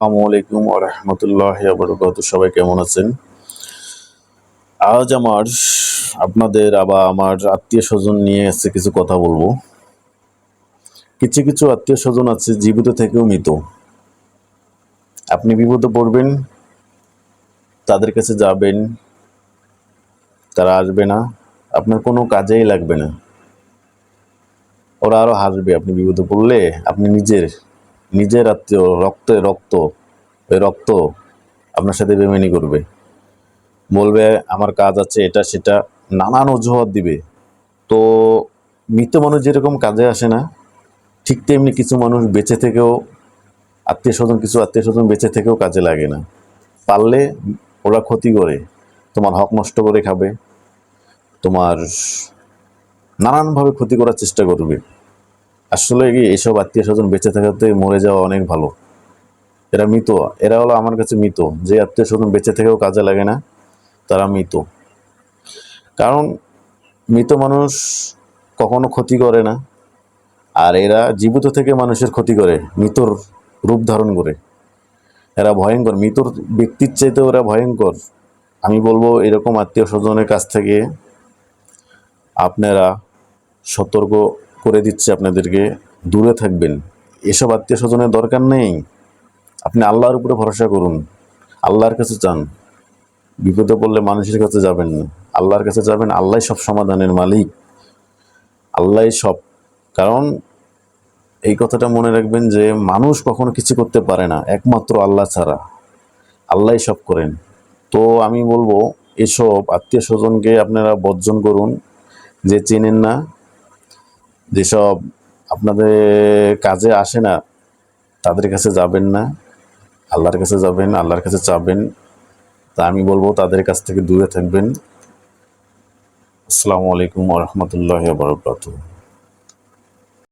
আসসালামু আলাইকুম রহমতুল্লাহ বরকত সবাই কেমন আছেন? আজ আমার, আপনাদের আবার আমার আত্মীয় স্বজন নিয়ে এসে কিছু কথা বলব। কিছু কিছু আত্মীয় স্বজন আছে, জীবিত থেকেও মৃত। আপনি বিপদে পড়বেন, তাদের কাছে যাবেন, তারা আসবে না, আপনার কোনো কাজেই লাগবে না। ওরা আরও হাসবে, আপনি বিপদে পড়লে আপনি নিজের নিজের আত্মীয়, রক্তে রক্ত, ওই রক্ত আপনার সাথে বেমেনি করবে। বলবে, আমার কাজ আছে এটা, সেটা। নানান অজুহাত দিবে। তো মৃত মানুষ যেরকম কাজে আসে না, ঠিক তেমনি কিছু মানুষ বেঁচে থেকেও, আত্মীয় স্বজন, কিছু আত্মীয় স্বজন বেঁচে থেকেও কাজে লাগে না। পারলে ওরা ক্ষতি করে, তোমার হক নষ্ট করে খাবে, তোমার নানানভাবে ক্ষতি করার চেষ্টা করবে। আসলে কি এইসব আত্মীয় স্বজন বেঁচে থাকাতে মরে যাওয়া অনেক ভালো। এরা মৃত, এরা হলো আমার কাছে মৃত। যে আত্মীয় স্বজন বেঁচে থেকেও কাজে লাগে না, তারা মৃত। কারণ মৃত মানুষ কখনো ক্ষতি করে না, আর এরা জীবিত থেকে মানুষের ক্ষতি করে, মৃতর রূপ ধারণ করে। এরা ভয়ঙ্কর, মৃতর ব্যক্তির চাইতে ওরা ভয়ঙ্কর। আমি বলব, এরকম আত্মীয় স্বজনের কাছ থেকে আপনারা সতর্ক করে দিচ্ছে আপনাদেরকে, দূরে থাকবেন। এসব আত্মীয় স্বজনের দরকার নেই। আপনি আল্লাহর উপরে ভরসা করুন। আল্লাহর কাছে চান। বিপদে পড়লে মানুষের কাছে যাবেন। না আল্লাহর কাছে যাবেন আল্লাহ সব সমাধানের মালিক। আল্লাহ সব। কারণ এই কথাটা মনে রাখবেন যে, মানুষ কখনো কিছু করতে পারে না। একমাত্র আল্লাহ ছাড়া। আল্লাহ সব করেন। তো আমি বলব, এসব আত্মীয় স্বজনকে আপনারা বর্জন করুন। যে চেনেন না যেসব আপনাদের কাজে আসে না, তাদের কাছে যাবেন না, আল্লাহর কাছে যাবেন, আল্লাহর কাছে চাবেন। তা আমি বলব তাদের কাছ থেকে দূরে থাকবেন। আসসালামু আলাইকুম রহমতুল্লাহ বরকাতুহ।